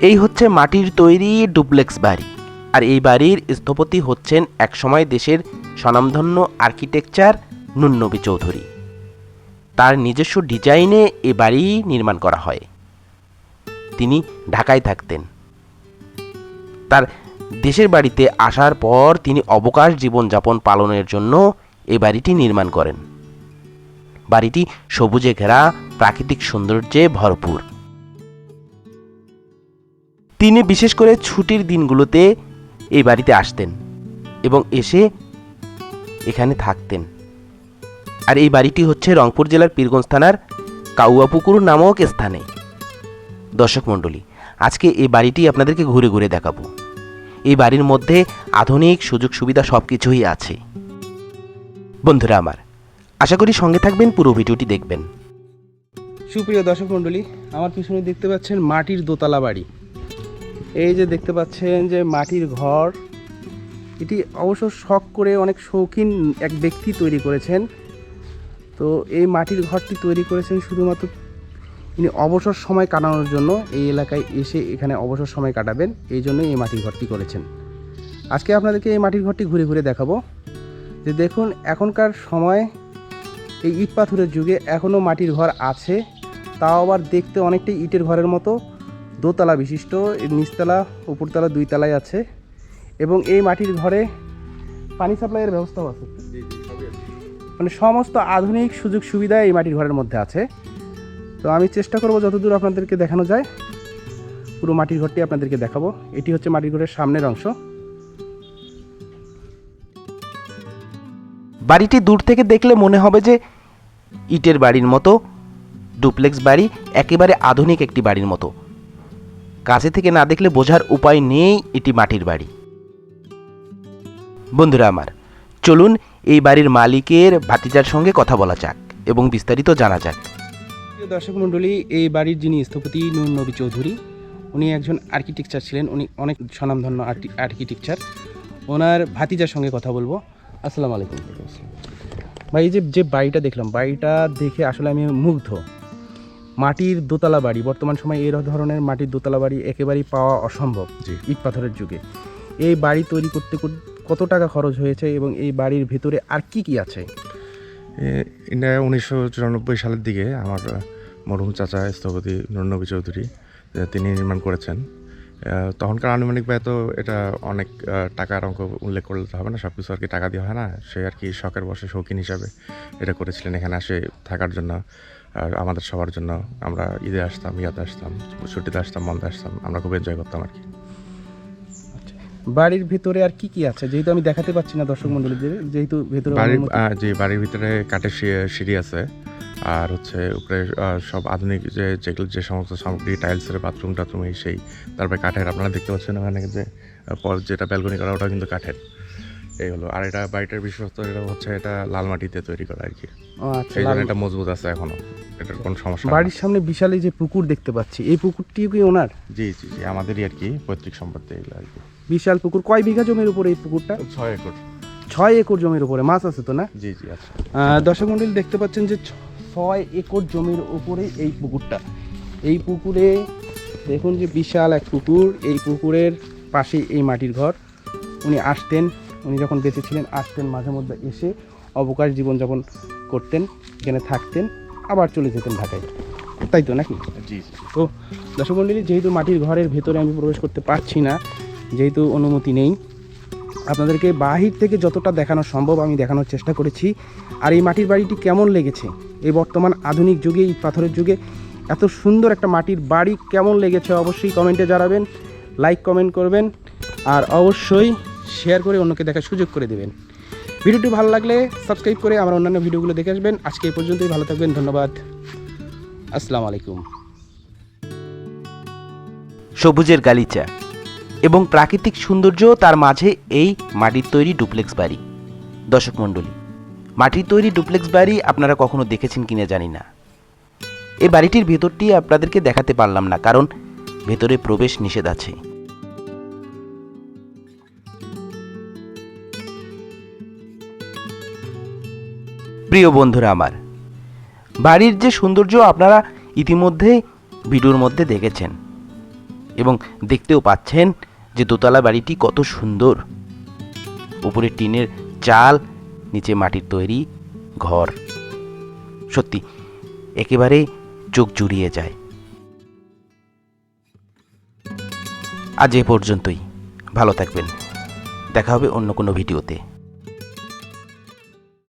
এই হচ্ছে মাটির তৈরি ডুপ্লেক্স বাড়ি। আর এই বাড়ির স্থপতি হচ্ছেন একসময় দেশের স্বনামধন্য আর্কিটেকচার নুন্নবী চৌধুরী। তার নিজস্ব ডিজাইনে এ বাড়ি নির্মাণ করা হয়। তিনি ঢাকায় থাকতেন। তার দেশের বাড়িতে আসার পর তিনি অবকাশ জীবনযাপন পালনের জন্য এই বাড়িটি নির্মাণ করেন। বাড়িটি সবুজে ঘেরা, প্রাকৃতিক সৌন্দর্যে ভরপুর। তিনি বিশেষ করে ছুটির দিনগুলোতে এই বাড়িতে আসতেন এবং এসে এখানে থাকতেন। আর এই বাড়িটি হচ্ছে রংপুর জেলার পীরগঞ্জ থানার কাউয়াপুকুর নামক স্থানে। দর্শক মণ্ডলী, আজকে এই বাড়িটি আপনাদেরকে ঘুরে ঘুরে দেখাবো। এই বাড়ির মধ্যে আধুনিক সুযোগ সুবিধা সব কিছুই আছে। বন্ধুরা আমার, আশা করি সঙ্গে থাকবেন, পুরো ভিডিওটি দেখবেন। সুপ্রিয় দর্শক মণ্ডলী, আমার পিছনে দেখতে পাচ্ছেন মাটির দোতলা বাড়ি। এই যে দেখতে পাচ্ছেন যে মাটির ঘর, এটি অবশ্য শখ করে অনেক শৌখিন এক ব্যক্তি তৈরি করেছেন। তো এই মাটির ঘরটি তৈরি করেছেন শুধুমাত্র তিনি অবসর সময় কাটানোর জন্য এই এলাকায় এসে এখানে অবসর সময় কাটাবেন, এই জন্য এই মাটির ঘরটি করেছেন। আজকে আপনাদেরকে এই মাটির ঘরটি ঘুরে ঘুরে দেখাবো। যে দেখুন, এখনকার সময় এই ইট পাথরের যুগে এখনও মাটির ঘর আছে, তাও আবার দেখতে অনেকটাই ইটের ঘরের মতো। দোতলা বিশিষ্ট এর নিচতলা উপরতলা দুই তলায় আছে এবং এই মাটির ঘরে পানি সাপ্লাইয়ের ব্যবস্থাও আছে। মানে সমস্ত আধুনিক সুযোগ সুবিধা এই মাটির ঘরের মধ্যে আছে। তো আমি চেষ্টা করব যতদূর আপনাদেরকে দেখানো যায় পুরো মাটির ঘরটি আপনাদেরকে দেখাবো। এটি হচ্ছে মাটির ঘরের সামনের অংশ। বাড়িটি দূর থেকে দেখলে মনে হবে যে ইটের বাড়ির মতো ডুপ্লেক্স বাড়ি একেবারে আধুনিক একটি বাড়ির মতো। কাছে থেকে না দেখলে বোঝার উপায় নেই এটি মাটির বাড়ি। বন্ধুরা আমার, চলুন এই বাড়ির মালিকের ভাতিজার সঙ্গে কথা বলা যাক এবং বিস্তারিত জানা যাক। দর্শক মণ্ডলী, এই বাড়ির যিনি স্থপতি নুর নবী চৌধুরী, উনি একজন আর্কিটেকচার ছিলেন, উনি অনেক স্বনামধন্য আর্কিটেকচার ওনার ভাতিজার সঙ্গে কথা বলব। আসসালামু আলাইকুম। ভাই যে যে বাড়িটা দেখলাম, বাড়িটা দেখে আসলে আমি মুগ্ধ। মাটির দোতলা বাড়ি বর্তমান সময়ে এই ধরনের মাটির দোতলা বাড়ি একেবারেই পাওয়া অসম্ভব। ইট পাথরের যুগে। এই বাড়ি তৈরি করতে কত টাকা খরচ হয়েছে এবং এই বাড়ির ভেতরে আর কি কি আছে? এটা উনিশশো চুরানব্বই সালের দিকে আমার মরহুম চাচা স্থপতি নুরনবী চৌধুরী তিনি নির্মাণ করেছেন। তখনকার আনুমানিক ব্যয় তো এটা অনেক টাকার অঙ্ক উল্লেখ করলে হবে না সব কিছু আর কি টাকা দেওয়া হয় না সে আর কি শখের বসে শৌখিন হিসাবে এটা করেছিলেন এখানে আসে থাকার জন্য। আমাদের সবার জন্য আমরা ঈদে আসতাম ইয়াতে আসতাম ছুটিতে আসতাম মন্দে আসতাম আমরা খুব এনজয় করতাম আর কি। বাড়ির ভিতরে আর কি কি আছে? যেহেতু আমি দেখাতে পাচ্ছি না দর্শক মন্ডলীদের যেহেতু ভেতরে বাড়ির যে বাড়ির ভিতরে কাঠের সিঁড়ি আছে আর হচ্ছে উপরে সব আধুনিক যে যেগুলো যে সমস্ত সামগ্রী টাইলসের বাথরুম টাথরুম এই সেই তারপরে কাঠের আপনারা দেখতে পাচ্ছেন ওখানে যে পর যেটা ব্যালকনি করা ওটা কিন্তু কাঠের। এই হলো। আর এটা বাড়িটার বিশেষত্ব এটা হচ্ছে এটা লাল মাটিতে তৈরি করা আর কি। আচ্ছা সেই জন্য এটা মজবুত আছে এখনও। এটার কোনো সমস্যা বাড়ির সামনে বিশাল এই যে পুকুর দেখতে পাচ্ছি এই পুকুরটিও কি ওনার? জি জি জি আমাদেরই আর কি পৈতৃক সম্পত্তি এগুলো আর কি। বিশাল পুকুর কয় বিঘা জমির উপরে এই পুকুরটা? ছয় একর। ছয় একর জমির উপরে মাছ আছে তো না? জি জি আচ্ছা দর্শক মন্ডলী দেখতে পাচ্ছেন যে ছয় একর জমির উপরে এই পুকুরটা। এই পুকুরে দেখুন যে বিশাল এক পুকুর এই পুকুরের পাশে এই মাটির ঘর। উনি আসতেন উনি যখন বেঁচে ছিলেন আসতেন মাঝে মধ্যে এসে অবকাশ জীবনযাপন করতেন এখানে থাকতেন আবার চলে যেতেন ঢাকায়। তাই তো নাকি? জি তো দর্শক মণ্ডলী যেহেতু মাটির ঘরের ভেতরে আমি প্রবেশ করতে পারছি না যেহেতু অনুমতি নেই আপনাদেরকে বাহির থেকে যতটা দেখানো সম্ভব আমি দেখানোর চেষ্টা করেছি। আর এই মাটির বাড়িটি কেমন লেগেছে? এই বর্তমান আধুনিক যুগে ইট পাথরের যুগে এত সুন্দর একটা মাটির বাড়ি কেমন লেগেছে? অবশ্যই কমেন্টে জানাবেন লাইক কমেন্ট করবেন আর অবশ্যই শেয়ার করে অন্যকে দেখার সুযোগ করে দেবেন। ভিডিওটি ভালো লাগলে সাবস্ক্রাইব করে আমার অন্যান্য ভিডিওগুলো দেখে আসবেন। আজকে এই পর্যন্তই, ভালো থাকবেন, ধন্যবাদ। আসসালামু আলাইকুম। সবুজের গালিচা এবং প্রাকৃতিক সৌন্দর্য তার মাঝে এই মাটির তৈরি ডুপ্লেক্স বাড়ি। দর্শক মণ্ডলী, মাটির তৈরি ডুপ্লেক্স বাড়ি আপনারা কখনো দেখেছেন কিনা জানি না। এই বাড়িটির ভেতরটি আপনাদেরকে দেখাতে পারলাম না, কারণ ভেতরে প্রবেশ নিষেধ আছে। প্রিয় বন্ধুরা আমার, বাড়ির যে সৌন্দর্য আপনারা ইতিমধ্যে ভিডিওর মধ্যে দেখেছেন এবং দেখতেও পাচ্ছেন যে দোতলা বাড়িটি কত সুন্দর। উপরে টিনের চাল, নিচে মাটির তৈরি ঘর। সত্যি, একেবারে চোখ জুড়িয়ে যায়। আজ এ পর্যন্তই। ভালো থাকবেন। দেখা হবে অন্য কোনো ভিডিওতে।